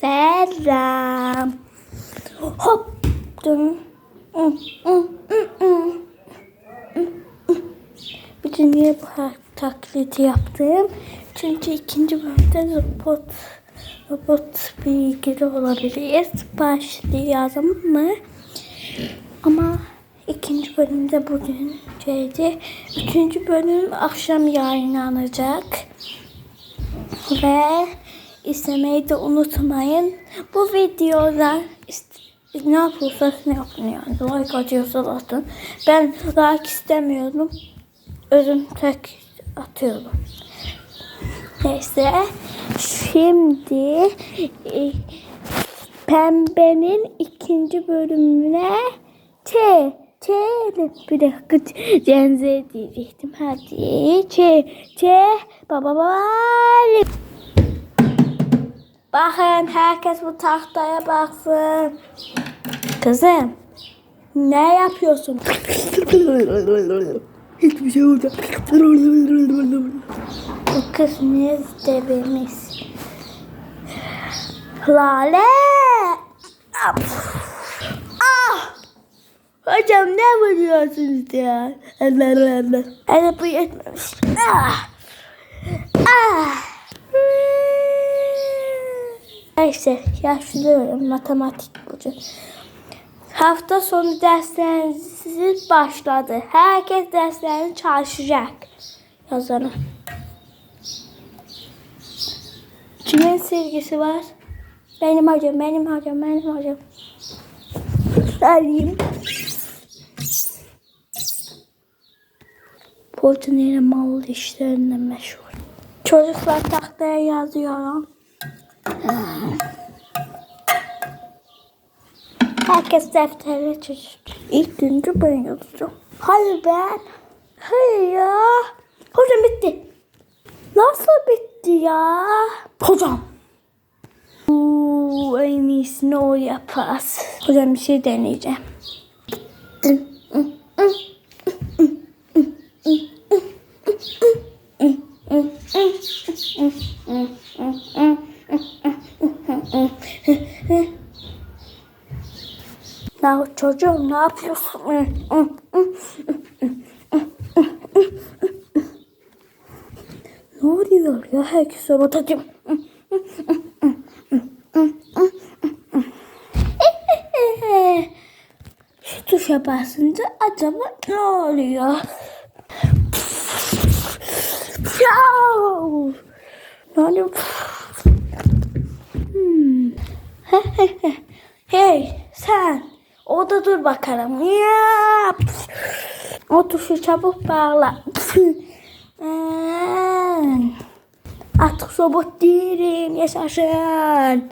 Selam. Hop. Dön. Bütün niye bu taklidi yaptım? Çünkü ikinci bölümde robot robot bilgili olabiliriz. Başlayalım mı? Ama ikinci bölümde bugün şeydi. Üçüncü bölüm akşam yayınlanacak. Ve izlemeyi de unutmayın. Bu videolar ist- ne yapıyorsanız ne yapın yani. Like atıyorsanız atın. Ben like istemiyorum. Özüm tek atıyorum. Neyse. Şimdi e, Pembe'nin ikinci bölümüne Ç. Ç. Bir dakika. Cenze diyecektim. Hadi. Ç. Ç. Baba baba. Bakın herkes bu tahtaya baksın. Kızım. Ne yapıyorsun? Hiçbir şey oldu. Bu kız ne devemiz? Lale. Ah! Hocam ne vuruyorsunuz ya? Allah Allah bu yetmemiş. Ah! Ah! Neyse yaşlıyorum matematik bugün. Hafta sonu dersleriniz başladı. Herkes derslerini çalışacak. Yazalım. Kimin silgisi var? Benim hocam, benim hocam, benim hocam. Alayım. Portineri mal işlerinde meşhur. Çocuklar tahtaya yazıyorum. Herkes defterine çocuk. İlk günkü ben yazacağım. Hayır ben. Hayır ya. Hocam bitti. Nasıl bitti ya? Hocam. Oo, en iyisini o yaparız. Hocam bir şey deneyeceğim. Ya çocuğum ne yapıyorsun? ne oluyor ya herkes robotacım? Şu tuşa basınca acaba ne oluyor? Ne oluyor? Bakalım. Ya! O tuşu çabuk bağla. Artık robot değilim. Yaşasın.